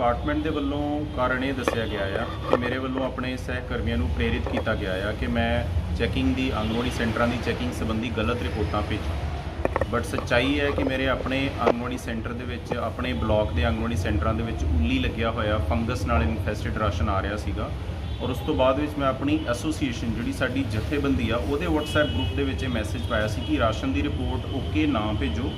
Department ਦੇ ਵੱਲੋਂ ਕਾਰਨ ਇਹ ਦੱਸਿਆ ਗਿਆ ਆ ਕਿ ਮੇਰੇ ਵੱਲੋਂ ਆਪਣੇ ਸਹਿਕਰਮੀਆਂ ਨੂੰ ਪ੍ਰੇਰਿਤ ਕੀਤਾ ਗਿਆ ਆ ਕਿ ਮੈਂ ਚੈਕਿੰਗ ਦੀ ਆਂਗਣਵਾੜੀ ਸੈਂਟਰਾਂ ਦੀ ਚੈਕਿੰਗ ਸੰਬੰਧੀ ਗਲਤ ਰਿਪੋਰਟਾਂ ਭੇਜਾਂ। ਬਟ ਸੱਚਾਈ ਹੈ ਕਿ ਮੇਰੇ ਆਪਣੇ ਆਂਗਣਵਾੜੀ ਸੈਂਟਰ ਦੇ ਵਿੱਚ, ਆਪਣੇ ਬਲਾਕ ਦੇ ਆਂਗਣਵਾੜੀ ਸੈਂਟਰਾਂ ਦੇ ਵਿੱਚ ਉੱਲੀ ਲੱਗਿਆ ਹੋਇਆ ਫੰਗਸ ਨਾਲ ਇਨਫੈਸਟਡ ਰਾਸ਼ਨ ਆ ਰਿਹਾ ਸੀਗਾ। ਔਰ ਉਸ ਤੋਂ ਬਾਅਦ ਵਿੱਚ ਮੈਂ ਆਪਣੀ ਐਸੋਸੀਏਸ਼ਨ ਜਿਹੜੀ ਸਾਡੀ ਜਥੇਬੰਦੀ ਆ, ਉਹਦੇ WhatsApp ਗਰੁੱਪ ਦੇ ਵਿੱਚ ਇਹ ਮੈਸੇਜ ਪਾਇਆ ਸੀ ਕਿ ਰਾਸ਼ਨ ਦੀ ਰਿਪੋਰਟ ਓਕੇ ਨਾ ਭੇਜੋ।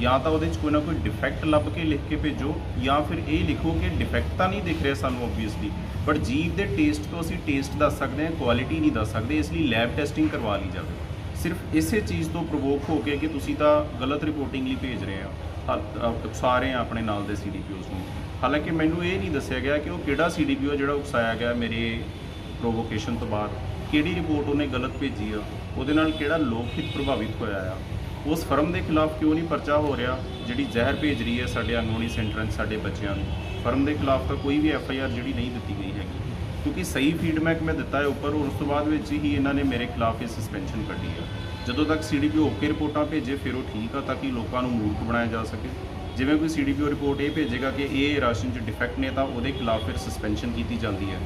ਜਾਂ ਤਾਂ ਉਹਦੇ 'ਚ ਕੋਈ ਨਾ ਕੋਈ ਡਿਫੈਕਟ ਲੱਭ ਕੇ ਲਿਖ ਕੇ ਭੇਜੋ, ਜਾਂ ਫਿਰ ਇਹ ਲਿਖੋ ਕਿ ਡਿਫੈਕਟ ਤਾਂ ਨਹੀਂ ਦਿਖ ਰਿਹਾ ਸਾਨੂੰ ਆਬਵੀਅਸਲੀ ਬਟ ਜੀਭ ਦੇ ਟੇਸਟ ਤੋਂ ਅਸੀਂ ਟੇਸਟ ਦੱਸ ਸਕਦੇ ਹਾਂ ਕੁਆਲਿਟੀ ਨਹੀਂ ਦੱਸ ਸਕਦੇ, ਇਸ ਲਈ ਲੈਬ ਟੈਸਟਿੰਗ ਕਰਵਾ ਲਈ ਜਾਵੇ। ਸਿਰਫ ਇਸੇ ਚੀਜ਼ ਤੋਂ ਪ੍ਰੋਵੋਕ ਹੋ ਕੇ ਕਿ ਤੁਸੀਂ ਤਾਂ ਗਲਤ ਰਿਪੋਰਟਿੰਗ ਲਈ ਭੇਜ ਰਹੇ ਆ ਉਕਸਾ ਰਹੇ ਆ ਆਪਣੇ ਨਾਲ ਦੇ ਸੀਡੀਪੀਓਸ ਨੂੰ। ਹਾਲਾਂਕਿ ਮੈਨੂੰ ਇਹ ਨਹੀਂ ਦੱਸਿਆ ਗਿਆ ਕਿ ਉਹ ਕਿਹੜਾ ਸੀਡੀਪੀਓ ਜਿਹੜਾ ਉਕਸਾਇਆ ਗਿਆ ਮੇਰੇ ਪ੍ਰੋਵੋਕੇਸ਼ਨ ਤੋਂ ਬਾਅਦ, ਕਿਹੜੀ ਰਿਪੋਰਟ ਉਹਨੇ ਗਲਤ ਭੇਜੀ ਆ, ਉਹਦੇ ਨਾਲ ਕਿਹੜਾ ਲੋਕ ਹਿੱਤ ਪ੍ਰਭਾਵਿਤ ਹੋਇਆ ਆ। ਉਸ ਫਰਮ ਦੇ ਖਿਲਾਫ ਕਿਉਂ ਨਹੀਂ ਪਰਚਾ ਹੋ ਰਿਹਾ ਜਿਹੜੀ ਜ਼ਹਿਰ ਭੇਜ ਰਹੀ ਹੈ ਸਾਡੇ ਆਂਗਣਵਾੜੀ ਸੈਂਟਰਾਂ 'ਚ ਸਾਡੇ ਬੱਚਿਆਂ ਨੂੰ? ਫਰਮ ਦੇ ਖਿਲਾਫ ਤਾਂ ਕੋਈ ਵੀ ਐਫ ਆਈ ਆਰ ਜਿਹੜੀ ਨਹੀਂ ਦਿੱਤੀ ਗਈ ਹੈਗੀ। ਕਿਉਂਕਿ ਸਹੀ ਫੀਡਬੈਕ ਮੈਂ ਦਿੱਤਾ ਹੈ ਉੱਪਰ ਔਰ ਉਸ ਤੋਂ ਬਾਅਦ ਵਿੱਚ ਹੀ ਇਹਨਾਂ ਨੇ ਮੇਰੇ ਖਿਲਾਫ ਇਹ ਸਸਪੈਂਸ਼ਨ ਕੱਢੀ ਆ। ਜਦੋਂ ਤੱਕ ਸੀਡੀਪੀਓ ਓਕੇ ਰਿਪੋਰਟਾਂ ਭੇਜੇ, ਫਿਰ ਉਹ ਠੀਕ ਆ, ਤਾਂ ਕਿ ਲੋਕਾਂ ਨੂੰ ਮੂਰਖ ਬਣਾਇਆ ਜਾ ਸਕੇ। ਜਿਵੇਂ ਕੋਈ ਸੀਡੀਪੀਓ ਰਿਪੋਰਟ ਇਹ ਭੇਜੇਗਾ ਕਿ ਇਹ ਰਾਸ਼ਨ 'ਚ ਡਿਫੈਕਟ ਨੇ, ਤਾਂ ਉਹਦੇ ਖਿਲਾਫ ਫਿਰ ਸਸਪੈਂਸ਼ਨ ਕੀਤੀ ਜਾਂਦੀ ਹੈ।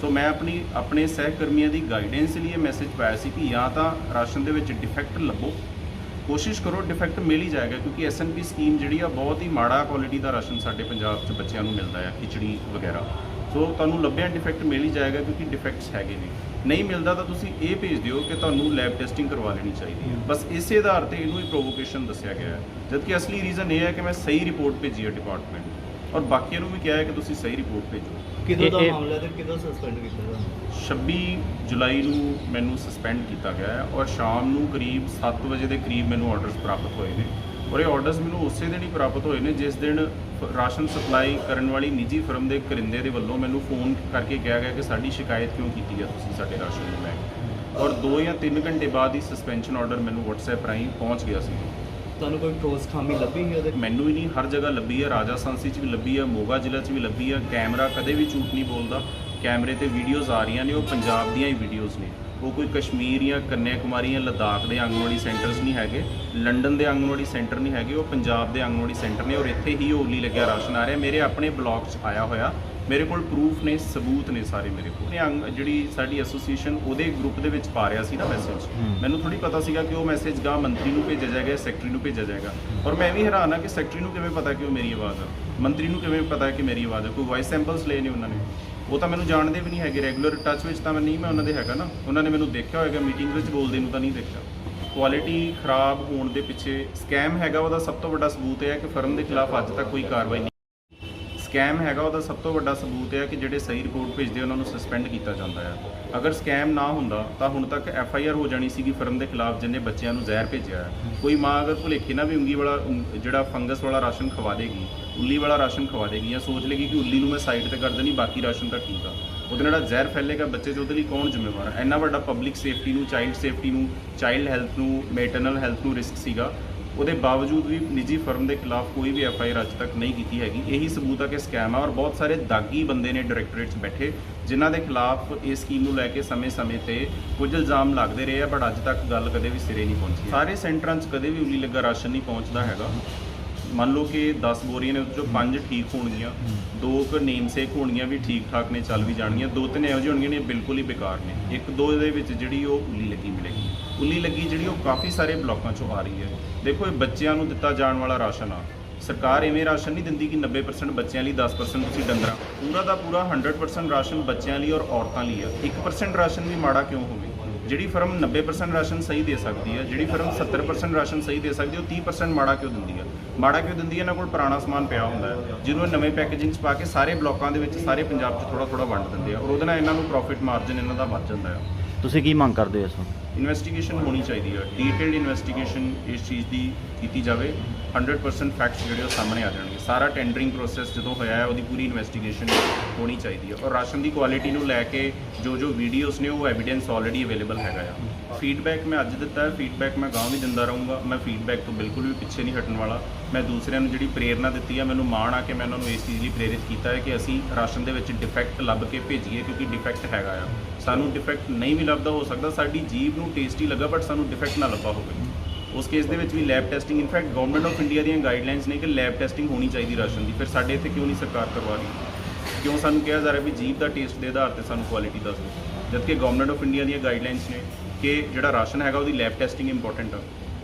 ਸੋ ਮੈਂ ਆਪਣੀ, ਆਪਣੇ ਸਹਿਕਰਮੀਆਂ ਦੀ ਗਾਈਡੈਂਸ ਲਈ ਇਹ ਮੈਸੇਜ ਪਾਇਆ ਸੀ ਕਿ ਜਾਂ ਤਾਂ ਰਾਸ਼ਨ ਦੇ ਵਿੱਚ ਡਿਫੈਕਟ ਲੱਭੋ ਕੋਸ਼ਿਸ਼ ਕਰੋ ਡਿਫੈਕਟ ਮਿਲ ਹੀ ਜਾਏਗਾ, ਕਿਉਂਕਿ ਐਸਐਨਪੀ ਸਕੀਮ ਜਿਹੜੀ ਆ ਬਹੁਤ ਹੀ ਮਾੜਾ ਕੁਆਲਿਟੀ ਦਾ ਰਾਸ਼ਨ ਸਾਡੇ ਪੰਜਾਬ 'ਚ ਬੱਚਿਆਂ ਨੂੰ ਮਿਲਦਾ ਆ, ਖਿਚੜੀ ਵਗੈਰਾ। ਸੋ ਤੁਹਾਨੂੰ ਲੱਭਿਆ ਡਿਫੈਕਟ ਮਿਲ ਹੀ ਜਾਏਗਾ, ਕਿਉਂਕਿ ਡਿਫੈਕਟਸ ਹੈਗੇ ਨੇ। ਨਹੀਂ ਮਿਲਦਾ ਤਾਂ ਤੁਸੀਂ ਇਹ ਭੇਜ ਦਿਓ ਕਿ ਤੁਹਾਨੂੰ ਲੈਬ ਟੈਸਟਿੰਗ ਕਰਵਾ ਲੈਣੀ ਚਾਹੀਦੀ ਹੈ ਬਸ ਇਸੇ ਆਧਾਰ ਤੇ ਇਹਨੂੰ ਹੀ ਪ੍ਰੋਵੋਕੇਸ਼ਨ ਦੱਸਿਆ ਗਿਆ ਹੈ। ਜਦਕਿ ਅਸਲੀ ਰੀਜ਼ਨ ਇਹ ਹੈ ਕਿ ਮੈਂ ਸਹੀ ਰਿਪੋਰਟ ਭੇਜੀ ਹੈ ਡਿਪਾਰਟਮੈਂਟ ਨੂੰ। ਔਰ ਬਾਕੀਆਂ ਨੂੰ ਵੀ ਕਿਹਾ ਹੈ ਕਿ ਤੁਸੀਂ ਸਹੀ ਰਿਪੋਰਟ ਭੇਜੋ। ਕਿਦੋਂ ਦਾ ਇਹ- ਇਹ- ਮਾਮਲਾ ਤੇ ਕਿਦੋਂ ਸਸਪੈਂਡ ਕੀਤਾ ਤੁਹਾਨੂੰ 26 ਜੁਲਾਈ ਨੂੰ ਮੈਨੂੰ ਸਸਪੈਂਡ ਕੀਤਾ ਗਿਆ ਹੈ ਔਰ ਸ਼ਾਮ ਨੂੰ ਕਰੀਬ 7 ਵਜੇ ਦੇ ਕਰੀਬ ਮੈਨੂੰ ਆਰਡਰਸ ਪ੍ਰਾਪਤ ਹੋਏ ਨੇ। ਔਰ ਇਹ ਆਰਡਰਸ ਮੈਨੂੰ ਉਸੇ ਦਿਨ ਹੀ ਪ੍ਰਾਪਤ ਹੋਏ ਨੇ ਜਿਸ ਦਿਨ ਫ- ਰਾਸ਼ਨ ਸਪਲਾਈ ਕਰਨ ਵਾਲੀ ਨਿੱਜੀ ਫਰਮ ਦੇ ਕਰਿੰਦੇ ਦੇ ਵੱਲੋਂ ਮੈਨੂੰ ਫੋਨ ਕਰਕੇ ਕਿਹਾ ਗਿਆ ਕਿ ਸਾਡੀ ਸ਼ਿਕਾਇਤ ਕਿਉਂ ਕੀਤੀ ਹੈ ਤੁਸੀਂ ਸਾਡੇ ਰਾਸ਼ਨ ਨੂੰ ਲੈ ਕੇ। ਔਰ 2 ਜਾਂ 3 ਘੰਟੇ ਬਾਅਦ ਹੀ ਸਸਪੈਂਸ਼ਨ ਆਰਡਰ ਮੈਨੂੰ WhatsApp ਰਾਹੀਂ ਪਹੁੰਚ ਗਿਆ ਸੀ। ਤੁਹਾਨੂੰ ਕੋਈ ਠੋਸ ਖਾਮੀ ਲੱਭੀ ਸੀ ਉਹਦੇ? ਮੈਨੂੰ ਹੀ ਨਹੀਂ, ਹਰ ਜਗ੍ਹਾ ਲੱਭੀ ਹੈ, ਰਾਜਾ ਸੰਸੀ 'ਚ ਵੀ ਲੱਭੀ ਹੈ, ਮੋਗਾ ਜ਼ਿਲ੍ਹਾ 'ਚ ਵੀ ਲੱਭੀ ਹੈ, ਕੈਮਰਾ ਕਦੇ ਵੀ ਝੂਠ ਨਹੀਂ ਬੋਲਦਾ। ਕੈਮਰੇ ਤੇ ਵੀਡੀਓਜ਼ ਆ ਰਹੀਆਂ ਨੇ, ਉਹ ਪੰਜਾਬ ਦੀਆਂ ਹੀ ਵੀਡੀਓਜ਼ ਨੇ। ਉਹ ਕੋਈ ਕਸ਼ਮੀਰ ਜਾਂ ਕੰਨਿਆ ਕੁਮਾਰੀ ਜਾਂ ਲਦਾਖ ਦੇ ਆਂਗਣਵਾੜੀ ਸੈਂਟਰਸ ਨਹੀਂ ਹੈਗੇ ਲੰਡਨ ਦੇ ਆਂਗਣਵਾੜੀ ਸੈਂਟਰ ਨਹੀਂ ਹੈਗੇ ਉਹ ਪੰਜਾਬ ਦੇ ਆਂਗਣਵਾੜੀ ਸੈਂਟਰ ਨੇ ਔਰ ਇੱਥੇ ਹੀ ਓਲੀ ਲੱਗਿਆ ਰਾਸ਼ਨ ਆ ਰਿਹਾ। ਮੇਰੇ ਆਪਣੇ ਬਲਾਕ 'ਚ ਆਇਆ ਹੋਇਆ ਮੇਰੇ ਕੋਲ ਪ੍ਰੂਫ ਨੇ ਸਬੂਤ ਨੇ ਸਾਰੇ ਮੇਰੇ ਕੋਲ। ਜਿਹੜੀ ਸਾਡੀ ਐਸੋਸੀਏਸ਼ਨ ਉਹਦੇ ਗਰੁੱਪ ਦੇ ਵਿੱਚ ਪਾ ਰਿਹਾ ਸੀ ਨਾ ਮੈਸੇਜ ਮੈਨੂੰ ਥੋੜੀ ਪਤਾ ਸੀਗਾ ਕਿ ਉਹ ਮੈਸੇਜ ਗਾ ਮੰਤਰੀ ਨੂੰ ਭੇਜਿਆ ਜਾਏਗਾ ਸੈਕਟਰੀ ਨੂੰ ਭੇਜਿਆ ਜਾਏਗਾ। ਔਰ ਮੈਂ ਵੀ ਹੈਰਾਨ ਆ ਕਿ ਸੈਕਟਰੀ ਨੂੰ ਕਿਵੇਂ ਪਤਾ ਕਿ ਉਹ ਮੇਰੀ ਆਵਾਜ਼ ਆ? ਮੰਤਰੀ ਨੂੰ ਕਿਵੇਂ ਪਤਾ ਕਿ ਮੇਰੀ ਆਵਾਜ਼ ਆ? ਕੋਈ ਵਾਇਸ ਸੈਂਪਲਸ ਲਏ ਨੇ ਉਹਨਾਂ ਨੇ? ਉਹ ਤਾਂ ਮੈਨੂੰ ਜਾਣਦੇ ਵੀ ਨਹੀਂ ਹੈਗੇ ਰੈਗੂਲਰ ਟੱਚ ਵਿੱਚ ਤਾਂ ਮੈਂ ਨਹੀਂ, ਮੈਂ ਉਹਨਾਂ ਦੇ ਹੈਗਾ ਨਾ। ਉਹਨਾਂ ਨੇ ਮੈਨੂੰ ਦੇਖਿਆ ਹੋਏਗਾ ਮੀਟਿੰਗ ਵਿੱਚ ਬੋਲਦੇ ਨੂੰ ਤਾਂ ਨਹੀਂ ਦੇਖਿਆ। ਕੁਆਲਿਟੀ ਖਰਾਬ ਹੋਣ ਦੇ ਪਿੱਛੇ ਸਕੈਮ ਹੈਗਾ, ਉਹਦਾ ਸਭ ਤੋਂ ਵੱਡਾ ਸਬੂਤ ਇਹ ਹੈ ਕਿ ਫਰਮ ਦੇ ਖਿਲਾਫ ਅੱਜ ਤੱਕ ਕੋਈ ਕਾਰਵਾਈ ਨਹੀਂ ਸਕੈਮ ਹੈਗਾ, ਉਹਦਾ ਸਭ ਤੋਂ ਵੱਡਾ ਸਬੂਤ ਹੈ ਕਿ ਜਿਹੜੇ ਸਹੀ ਰਿਪੋਰਟ ਭੇਜਦੇ ਉਹਨਾਂ ਨੂੰ ਸਸਪੈਂਡ ਕੀਤਾ ਜਾਂਦਾ ਹੈ। ਅਗਰ ਸਕੈਮ ਨਾ ਹੁੰਦਾ, ਤਾਂ ਹੁਣ ਤੱਕ ਐਫ ਆਈ ਆਰ ਹੋ ਜਾਣੀ ਸੀਗੀ ਫਰਮ ਦੇ ਖਿਲਾਫ, ਜਿਹਨੇ ਬੱਚਿਆਂ ਨੂੰ ਜ਼ਹਿਰ ਭੇਜਿਆ ਹੈ। ਕੋਈ ਮਾਂ ਅਗਰ ਭੁਲੇਖੇ ਨਾਲ ਵੀ ਉਂਗੀ ਵਾਲਾ, ਉਂ- ਜਿਹੜਾ ਫੰਗਸ ਵਾਲਾ ਰਾਸ਼ਨ ਖਵਾ ਦੇਗੀ, ਉੱਲੀ ਵਾਲਾ ਰਾਸ਼ਨ ਖਵਾ ਦੇਗੀ ਜਾਂ ਸੋਚ ਲੇਗੀ ਕਿ ਉੱਲੀ ਨੂੰ ਮੈਂ ਸਾਈਡ ਤੇ ਕਰ ਦੇਣੀ, ਬਾਕੀ ਰਾਸ਼ਨ ਤਾਂ ਠੀਕ ਆ। ਉਹਦੇ ਨਾਲ ਜ਼ਹਿਰ ਫੈਲੇਗਾ, ਬੱਚੇ 'ਚ ਉਹਦੇ ਲਈ ਕੌਣ ਜ਼ਿੰਮੇਵਾਰ ਹੈ ਇੰਨਾ ਵੱਡਾ ਪਬਲਿਕ ਸੇਫਟੀ ਨੂੰ ਚਾਈਲਡ ਸੇਫਟੀ ਨੂੰ ਚਾਈਲਡ ਹੈਲਥ ਨੂੰ ਮੈਟਰਨਲ ਹੈਲਥ ਨੂੰ ਰਿਸਕ ਸੀਗਾ। ਉਹਦੇ ਬਾਵਜੂਦ ਵੀ ਨਿੱਜੀ ਫਰਮ ਦੇ ਖਿਲਾਫ ਕੋਈ ਵੀ ਐਫ ਆਈ ਆਰ ਅੱਜ ਤੱਕ ਨਹੀਂ ਕੀਤੀ ਹੈਗੀ। ਇਹੀ ਸਬੂਤ ਹੈ ਕਿ ਸਕੈਮ ਆ ਔਰ ਬਹੁਤ ਸਾਰੇ ਦਾਗੀ ਬੰਦੇ ਨੇ ਡਾਇਰੈਕਟੋਰੇਟ 'ਚ ਬੈਠੇ, ਜਿਨ੍ਹਾਂ ਦੇ ਖਿਲਾਫ ਇਸ ਸਕੀਮ ਨੂੰ ਲੈ ਕੇ ਸਮੇਂ-ਸਮੇਂ ਤੇ ਕੁਝ ਇਲਜ਼ਾਮ ਲੱਗਦੇ ਰਹੇ ਆ ਬਟ ਅੱਜ ਤੱਕ ਗੱਲ ਕਦੇ ਵੀ ਸਿਰੇ ਨਹੀਂ ਪਹੁੰਚੀ। ਸਾਰੇ ਸੈਂਟਰਾਂ 'ਚ ਕਦੇ ਵੀ ਉਲੀ ਲੱਗਾ ਰਾਸ਼ਨ ਨਹੀਂ ਪਹੁੰਚਦਾ ਹੈਗਾ। ਮੰਨ ਲਓ ਕਿ 10 ਬੋਰੀਆਂ ਨੇ ਉਹਦੇ ਚੋਂ 5 ਠੀਕ ਹੋਣਗੀਆਂ, ਦੋ ਕੁ ਨੇਮ ਸੇਕ ਹੋਣਗੀਆਂ ਵੀ ਠੀਕ ਠਾਕ ਨੇ, ਚੱਲ ਵੀ ਜਾਣਗੀਆਂ, ਦੋ ਤਿੰਨ ਇਹੋ ਜਿਹੇ ਹੋਣਗੀਆਂ ਨੇ ਬਿਲਕੁਲ ਹੀ ਬੇਕਾਰ ਨੇ। ਇੱਕ ਦੋ ਦੇ ਵਿੱਚ ਜਿਹੜੀ ਉਹ ਉਲੀ ਲੱਗੀ ਮਿਲੇਗੀ। ਉਲੀ ਲੱਗੀ ਜਿਹੜੀ ਉਹ ਕਾਫੀ ਸਾਰੇ ਬਲਾਕਾਂ ਚੋਂ ਆ ਰਹੀ ਹੈ। ਦੇਖੋ, ਇਹ ਬੱਚਿਆਂ ਨੂੰ ਦਿੱਤਾ ਜਾਣ ਵਾਲਾ ਰਾਸ਼ਨ ਆ। ਸਰਕਾਰ ਐਵੇਂ ਰਾਸ਼ਨ ਨਹੀਂ ਦਿੰਦੀ ਕਿ 90% ਬੱਚਿਆਂ ਲਈ 10% ਤੁਸੀਂ ਡੰਗਰਾਂ। ਪੂਰਾ ਦਾ ਪੂਰਾ 100% ਰਾਸ਼ਨ ਬੱਚਿਆਂ ਲਈ ਔਰ ਔਰਤਾਂ ਲਈ ਆ। 1% ਰਾਸ਼ਨ ਵੀ ਮਾੜਾ ਕਿਉਂ ਹੋਵੇ? ਜਿਹੜੀ ਫਰਮ 90% ਰਾਸ਼ਨ ਸਹੀ ਦੇ ਸਕਦੀ ਹੈ ਜਿਹੜੀ ਫਰਮ 70% ਰਾਸ਼ਨ ਸਹੀ ਦੇ ਸਕਦੀ ਹੈ ਉਹ 30% ਮਾੜਾ ਕਿਉਂ ਦਿੰਦੀ ਹੈ ਮਾੜਾ ਕਿਉਂ ਦਿੰਦੀ ਹੈ ਇਹਨਾਂ ਕੋਲ ਪੁਰਾਣਾ ਸਮਾਨ ਪਿਆ ਹੁੰਦਾ ਹੈ, ਜਿਹਨੂੰ ਇਹ ਨਵੇਂ ਪੈਕੇਜਿੰਗ 'ਚ ਪਾ ਕੇ ਸਾਰੇ ਬਲਾਕਾਂ ਦੇ ਵਿੱਚ ਸਾਰੇ ਪੰਜਾਬ 'ਚ ਥੋੜਾ ਥੋੜਾ ਵੰਡ ਦਿੰਦੇ ਆ। ਔਰ ਉਹਦੇ ਨਾਲ ਇਹਨਾਂ ਨੂੰ ਪ੍ਰੋਫਿਟ ਮਾਰਜਨ ਇਹਨਾਂ ਦਾ ਵੱਧ ਜਾਂਦਾ ਹੈ ਤੁਸੀਂ ਕੀ ਮੰਗ ਕਰਦੇ ਹੋ ਇਸ ਨੂੰ? ਇਨਵੈਸਟੀਗੇਸ਼ਨ ਹੋਣੀ ਚਾਹੀਦੀ ਹੈ। ਡੀਟੇਲਡ ਇਨਵੈਸਟੀਗੇਸ਼ਨ ਇਸ ਚੀਜ਼ ਦੀ ਕੀਤੀ ਜਾਵੇ। 100% ਫੈਕਟਸ ਜਿਹੜੇ ਉਹ ਸਾਹਮਣੇ ਆ ਜਾਣਗੇ। ਸਾਰਾ ਟੈਂਡਰਿੰਗ ਪ੍ਰੋਸੈਸ ਜਦੋਂ ਹੋਇਆ ਹੈ, ਉਹਦੀ ਪੂਰੀ ਇਨਵੈਸਟੀਗੇਸ਼ਨ ਹੋਣੀ ਚਾਹੀਦੀ ਹੈ। ਔਰ ਰਾਸ਼ਨ ਦੀ ਕੁਆਲਿਟੀ ਨੂੰ ਲੈ ਕੇ ਜੋ ਜੋ ਵੀਡੀਓਜ਼ ਨੇ, ਉਹ ਐਵੀਡੈਂਸ ਆਲਰੇਡੀ ਅਵੇਲੇਬਲ ਹੈਗਾ ਆ। ਫੀਡਬੈਕ ਮੈਂ ਅੱਜ ਦਿੱਤਾ ਹੈ। ਫੀਡਬੈਕ ਮੈਂ ਗਾਂਵ ਵੀ ਦਿੰਦਾ ਰਹੂੰਗਾ। ਮੈਂ ਫੀਡਬੈਕ ਤੋਂ ਬਿਲਕੁਲ ਵੀ ਪਿੱਛੇ ਨਹੀਂ ਹਟਣ ਵਾਲਾ। ਮੈਂ ਦੂਸਰਿਆਂ ਨੂੰ ਜਿਹੜੀ ਪ੍ਰੇਰਣਾ ਦਿੱਤੀ ਹੈ ਮੈਨੂੰ ਮਾਣ ਆ ਕਿ ਮੈਂ ਉਹਨਾਂ ਨੂੰ ਇਸ ਚੀਜ਼ ਲਈ ਪ੍ਰੇਰਿਤ ਕੀਤਾ ਹੈ ਕਿ ਅਸੀਂ ਰਾਸ਼ਨ ਦੇ ਵਿੱਚ ਡਿਫੈਕਟ ਲੱਭ ਕੇ ਭੇਜੀਏ, ਕਿਉਂਕਿ ਡਿਫੈਕਟ ਹੈਗਾ ਆ। ਸਾਨੂੰ ਡਿਫੈਕਟ ਨਹੀਂ ਵੀ ਲੱਭਦਾ, ਹੋ ਸਕਦਾ ਸਾਡੀ ਜੀਭ ਨੂੰ ਟੇਸਟੀ ਲੱਗਾ ਬਟ ਸਾਨੂੰ ਡਿਫੈਕਟ ਨਾ ਲੱਭਾ ਹੋਵੇ। ਉਸ ਕੇਸ ਦੇ ਵਿੱਚ ਵੀ lab testing in fact government of India ਦੀਆਂ ਗਾਈਡਲਾਈਨਸ ਨੇ ਕਿ ਲੈਬ ਟੈਸਟਿੰਗ ਹੋਣੀ ਚਾਹੀਦੀ ਰਾਸ਼ਨ ਦੀ। ਫਿਰ ਸਾਡੇ ਇੱਥੇ ਕਿਉਂ ਨਹੀਂ ਸਰਕਾਰ ਕਰਵਾ ਰਹੀ? ਕਿਉਂ ਸਾਨੂੰ ਕਿਹਾ ਜਾ ਰਿਹਾ ਵੀ ਜੀਭ ਦਾ ਟੇਸਟ ਦੇ ਆਧਾਰ ਤੇ ਸਾਨੂੰ ਕੁਆਲਿਟੀ ਦੱਸ ਦਿਓ? ਜਦਕਿ ਗਵਰਨਮੈਂਟ ਆਫ ਇੰਡੀਆ ਦੀਆਂ ਗਾਈਡਲਾਈਨਸ ਨੇ ਕਿ ਜਿਹੜਾ ਰਾਸ਼ਨ ਹੈਗਾ ਉਹਦੀ ਲੈਬ ਟੈਸਟਿੰਗ ਇੰਪੋਰਟੈਂਟ ਆ।